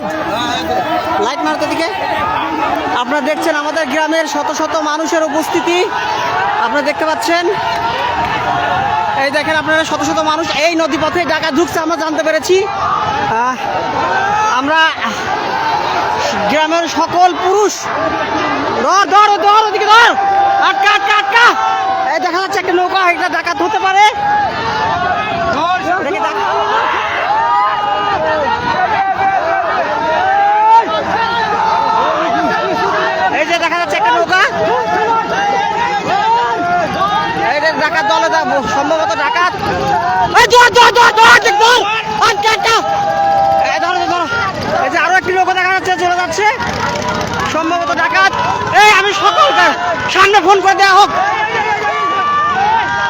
Light light মারতে দিকে। আপনারা দেখছেন আমাদের গ্রামের শত শত মানুষের উপস্থিতি। আপনারা দেখতে পাচ্ছেন? এই দেখেন আপনারা শত শত মানুষ এই নদী পথে ডাকা ঢুকছে, আমরা জানতে পেরেছি। আমরা গ্রামের সকল পুরুষ। ধর ধর ওদিকে ধর। আটকা আটকা আটকা। এই দেখা যাচ্ছে একটা নৌকা একটা ডাকাত হতে পারে দেখি দেখ- এই যে দেখা যাচ্ছে একটা নৌকা এই যে ডাকাত দলে যাব সম্ভবত ডাকাত এই ধর ধরো যে আরও একটি নৌকা দেখা যাচ্ছে চলে যাচ্ছে। সম্ভবত ডাকাত। এই আমি সকলকে সামনে ফোন করে দেওয়া হোক।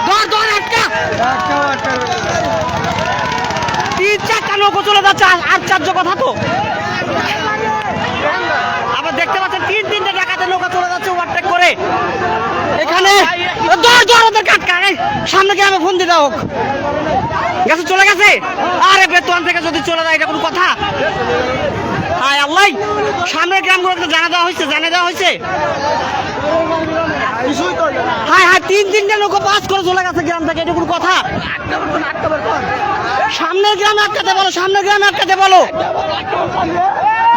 ধর ধর আটকা তিন চারটা নৌকো চলে যাচ্ছে আর- আর চার্য কথা তো। আবার দেখতে পাচ্ছেন তিন তিনটে ডাকাতের নৌকা চলে যাচ্ছে ওভারটেক করে। এখানে ধর ধর ওদের কাটকা এই, সামনে গিয়ে আমি ফোন দিতে হোক গেছে চলে গেছে? আরে বেতন থেকে যদি চলে যায় এটা কোনো কথা? হায় আল্লাহ সামনের গ্রামগুলোকে জানা দেওয়া হয়েছে জানা দেওয়া হয়েছে। হায় হায় তিন তিনটে লোক পাস করে চলে গেছে গ্রাম থেকে এটা কোনো কথা? সামনের গ্রামে আটকাতে বলো সামনের গ্রামে আটকাতে বলো।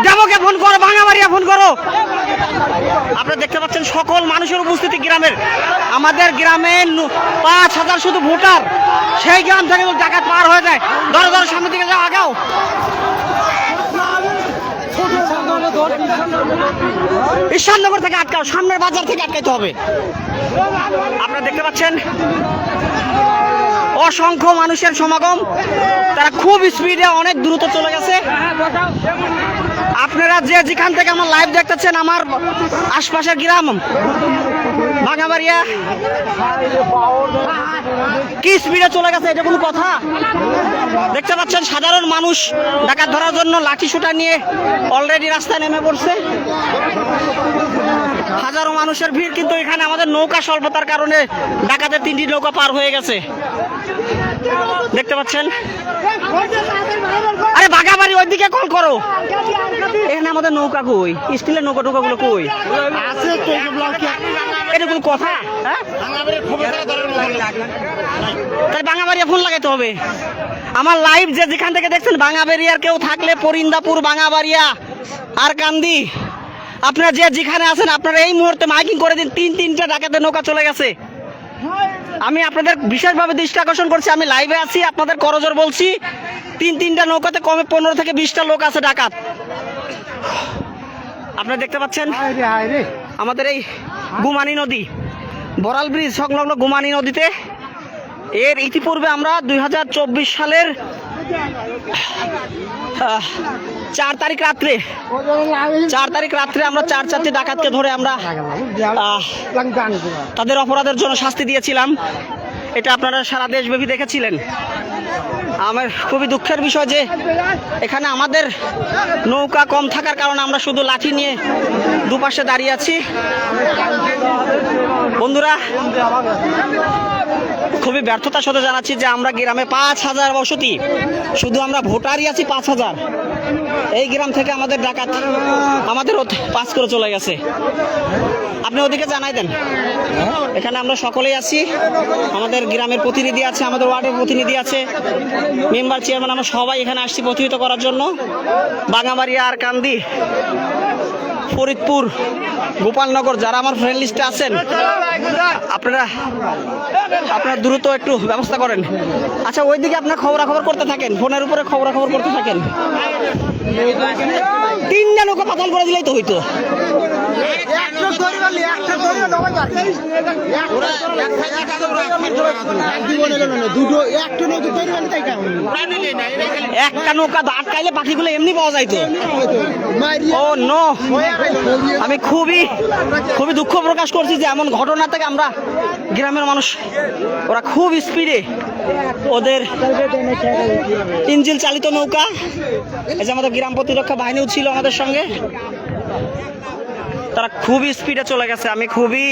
দেবকে ফোন করো, ভাঙাবাড়িয়া ফোন করো। আপনারা দেখতে পাচ্ছেন সকল মানুষের উপস্থিতি গ্রামের। আমাদের গ্রামে পাঁচ হাজার শুধু ভোটার। সেই গ্রাম থেকে ডাকাত পার হয়ে যায়, ধরো ধরো, সামনের দিকে যাও, আগাও। ঈশ্বরনগর থেকে আটকাও, সামনের বাজার থেকে আটকাইতে হবে। আপনারা দেখতে পাচ্ছেন অসংখ্য মানুষের সমাগম। তারা খুব স্পিডে অনেক দ্রুত চলে গেছে। আপনারা যে যেখান থেকে আমার লাইভ দেখতেছেন, আমার আশপাশের গ্রাম ভাঙাবাড়িয়া কি স্পিডে চলে গেছে, এটা কোনো কথা? দেখতে পাচ্ছেন, সাধারণ মানুষ ডাকাত ধরার জন্য লাঠি সুটা নিয়ে অলরেডি রাস্তায় নেমে পড়ছে। হাজারো মানুষের ভিড়, কিন্তু এখানে আমাদের নৌকা স্বল্পতার কারণে ডাকাতের তিনটি নৌকা পার হয়ে গেছে। দেখতে পাচ্ছেন? আরে বাগাবাড়ি ওইদিকে কল করো। এখানে আমাদের নৌকা কই? স্টিলের নৌকা টৌকা গুলো কই এটা কোনো কথা? হ্যাঁ? তাই বাঙাবাড়িয়া ফোন লাগাইতে হবে। আমার লাইভ যে যেখান থেকে দেখছেন বাঙাবাড়িয়ার কেউ থাকলে পরিন্দাপুর বাঙাবাড়িয়া আর কান্দি আপনারা যে যেখানে আছেন আপনারা এই মুহূর্তে মাইকিং করে দিন তিন তিনটা ডাকাতের নৌকা চলে গেছে। আমি আপনাদের বিশেষভাবে দৃষ্টি আকর্ষণ করছি আমি লাইভে আছি আপনাদের করজোর বলছি তিন তিনটা নৌকাতে কমে পনেরো থেকে বিশটা লোক আছে ডাকাত। আপনারা দেখতে পাচ্ছেন? আমাদের এই গুমানি নদী, বরাল ব্রিজ সংলগ্ন গুমানি নদীতে। এর ইতিপূর্বে আমরা দু হাজার চব্বিশ সালের চার তারিখ রাত্রে, চার তারিখ রাত্রে আমরা চার চারটি ডাকাতকে ধরে আমরা তাদের অপরাধের জন্য শাস্তি দিয়েছিলাম। এটা আপনারা সারা দেশব্যাপী দেখেছিলেন। আমার খুবই দুঃখের বিষয় যে এখানে আমাদের নৌকা কম থাকার কারণে আমরা শুধু লাঠি নিয়ে দুপাশে দাঁড়িয়ে আছি। বন্ধুরা, খুবই ব্যর্থতার সাথে জানাচ্ছি যে আমরা গ্রামে পাঁচ হাজার বসতি, শুধু আমরা ভোটারই আছি পাঁচ হাজার। এই গ্রাম থেকে আমাদের ডাকাত আমাদের পাস করে চলে গেছে। আপনি ওদিকে জানাই দেন। এখানে আমরা সকলেই আছি। আমাদের গ্রামের প্রতিনিধি আছে, আমাদের ওয়ার্ডের প্রতিনিধি আছে। মেম্বার, চেয়ারম্যান, আমরা সবাই এখানে আসছি প্রতিহিত করার জন্য। বাঙাবাড়িয়া আর কান্দি, ফরিদপুর, গোপালনগর, যারা আমার ফ্রেন্ড লিস্টে আছেন, আপনারা আপনারা দ্রুত একটু ব্যবস্থা করেন। আচ্ছা ওইদিকে আপনার খবরাখবর করতে থাকেন, ফোনের উপরে খবরাখবর করতে থাকেন। তিনটা নৌকা পাতাল করে দিলেই তো হইতো। একটা নৌকা আটকাইলে পাখিগুলো এমনি পাওয়া যাইতো ও নো। আমি খুবই খুবই দুঃখ প্রকাশ করছি যে এমন ঘটনা থেকে আমরা গ্রামের মানুষ ওরা খুব স্পিডে ওদের ইঞ্জিন চালিত নৌকা এই যে আমাদের গ্রাম প্রতিরক্ষা বাহিনীও ছিল আমাদের সঙ্গে। তারা খুবই স্পিডে চলে গেছে, আমি খুবই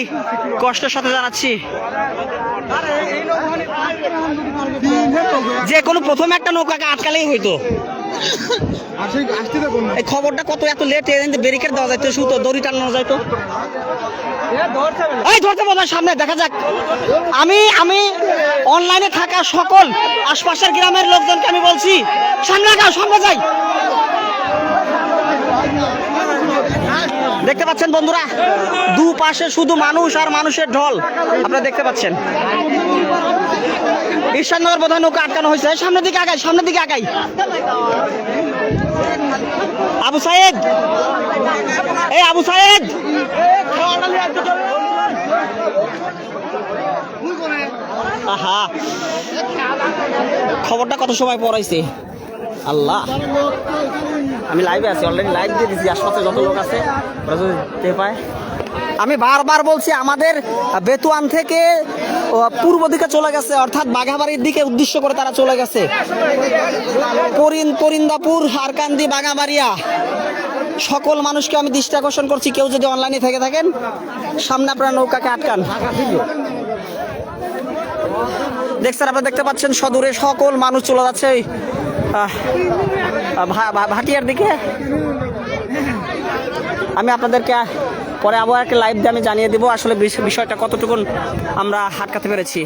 কষ্টের সাথে জানাচ্ছি। যে কোনো প্রথম একটা নৌকাকে আটকালেই হইতো। এই খবরটা কত এত লেট ব্যারিকেড দেওয়া যাইতো সুতো দড়ি টানানো যাইতো। এই ধরতে বলো সামনে দেখা যাক। আমি আমি অনলাইনে থাকা সকল আশপাশের গ্রামের লোকজনকে আমি বলছি, সামনে আগাও, সামনে যাই। দেখতে পাচ্ছেন বন্ধুরা? দু পাশে শুধু মানুষ আর মানুষের ঢল। আপনারা দেখতে পাচ্ছেন। ঈশানগর বোধহয় নৌকা আটকানো হয়েছে। সামনের দিকে আগাই, সামনের দিকে আগাই। আবু সাইদ এই আবু আহা! খবরটা কত সময় পড়াইছে? আল্লাহ। আমি লাইভে আছি অলরেডি লাইভ দিয়ে দিচ্ছি আশপাশে যত লোক আছে আমি বারবার বলছি, আমাদের বেতুয়ান থেকে পূর্ব দিকে চলে গেছে, অর্থাৎ বাঘাবাড়ির দিকে উদ্দেশ্য করে তারা চলে গেছে। পরিন, পরিন্দাপুর হারকান্দি বাঘাবাড়িয়া। সকল মানুষকে আমি দৃষ্টি আকর্ষণ করছি, কেউ যদি অনলাইনে থেকে থাকেন, সামনে আপনারা নৌকাকে আটকান। দেখছেন, আপনারা দেখতে পাচ্ছেন, সদূরে সকল মানুষ চলে যাচ্ছে। ভাটিয়ার দিকে? আমি আপনাদেরকে পরে আবার একটা লাইভ দিয়ে আমি জানিয়ে দেবো, আসলে বিষ- বিষয়টা কতটুকু আমরা হাটকাতে পেরেছি।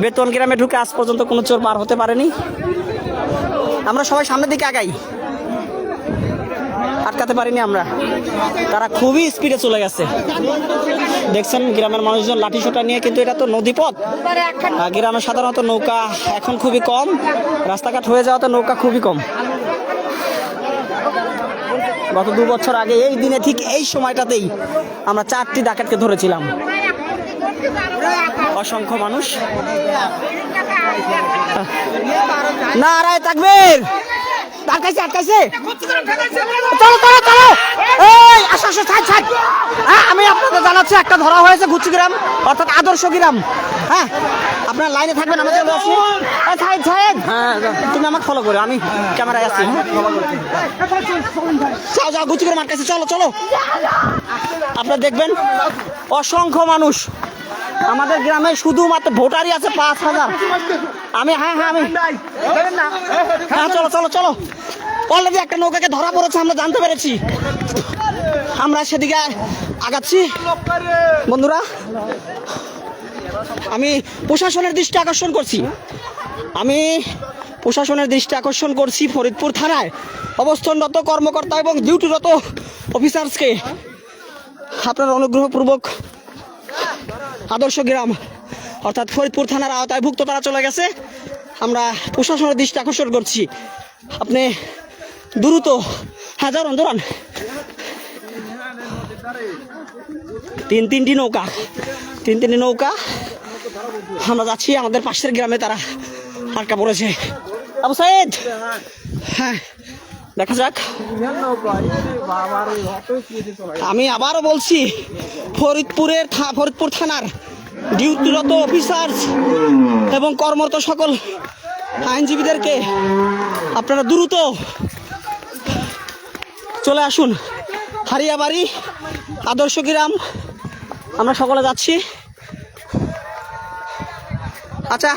বেতন গ্রামে ঢুকে আজ পর্যন্ত কোনো চোর পার হতে পারেনি। আমরা সবাই সামনের দিকে আগাই। আটকাতে পারিনি আমরা। তারা খুবই স্পিডে চলে গেছে। দেখছেন, গ্রামের মানুষজন লাঠি সোটা নিয়ে কিন্তু এটা তো নদীপথ। গ্রামে সাধারণত নৌকা এখন খুবই কম। রাস্তাঘাট হয়ে যাওয়াতে নৌকা খুবই কম। গত দু বছর আগে এই দিনে ঠিক এই সময়টাতেই আমরা চারটি ডাকাতকে ধরেছিলাম। অসংখ্য মানুষ। না রায় তাকবীর! আটকাইছে আটকাইছে চলো চলো চলো। এই আসো আসো ছাড় ছাড়। হ্যাঁ আমি আপনাদের জানাচ্ছি একটা ধরা হয়েছে গুচ্ছি গ্রাম অর্থাৎ আদর্শ গ্রাম। হ্যাঁ আপনার লাইনে থাকবেন আমাদের সাইড সাইড হ্যাঁ তুমি আমাকে ফলো করো আমি ক্যামেরায় আসছি হ্যাঁ? যাও যাও গুচ্ছি গ্রাম আটকাইছে চলো চলো। আপনারা দেখবেন অসংখ্য মানুষ আমাদের গ্রামে শুধুমাত্র ভোটারই আছে পাঁচ হাজার। আমি হ্যাঁ হ্যাঁ আমি। হ্যাঁ চলো চলো চলো। অলরেডি একটা নৌকাকে ধরা পড়েছে, আমরা জানতে পেরেছি। আমরা সেদিকে আগাচ্ছি। বন্ধুরা, আমি প্রশাসনের দৃষ্টি আকর্ষণ করছি। আমি প্রশাসনের দৃষ্টি আকর্ষণ করছি ফরিদপুর থানায়। অবস্থানরত কর্মকর্তা এবং ডিউটিরত অফিসার্সকে। আপনার অনুগ্রহপূর্বক আদর্শ গ্রাম, অর্থাৎ ফরিদপুর থানার আওতায়ভুক্ত তারা চলে গেছে। আমরা প্রশাসনের দৃষ্টি আকর্ষণ করছি। আপনি দ্রুত ধরুন ধরুন তিন তিনটি নৌকা, তিন তিনটি নৌকা। আমরা যাচ্ছি, আমাদের পাশের গ্রামে তারা আটকা পড়েছে। আবু সাইদ! হ্যাঁ দেখা যাক। আমি আবারও বলছি ফরিদপুরের ফরিদপুর থানার ডিউটিরত অফিসার্স এবং কর্মরত সকল আইনজীবীদেরকে আপনারা দ্রুত চলে আসুন। হারিয়াবাড়ি, আদর্শ গ্রাম। আমরা সকলে যাচ্ছি। আচ্ছা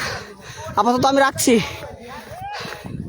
আপাতত আমি রাখছি।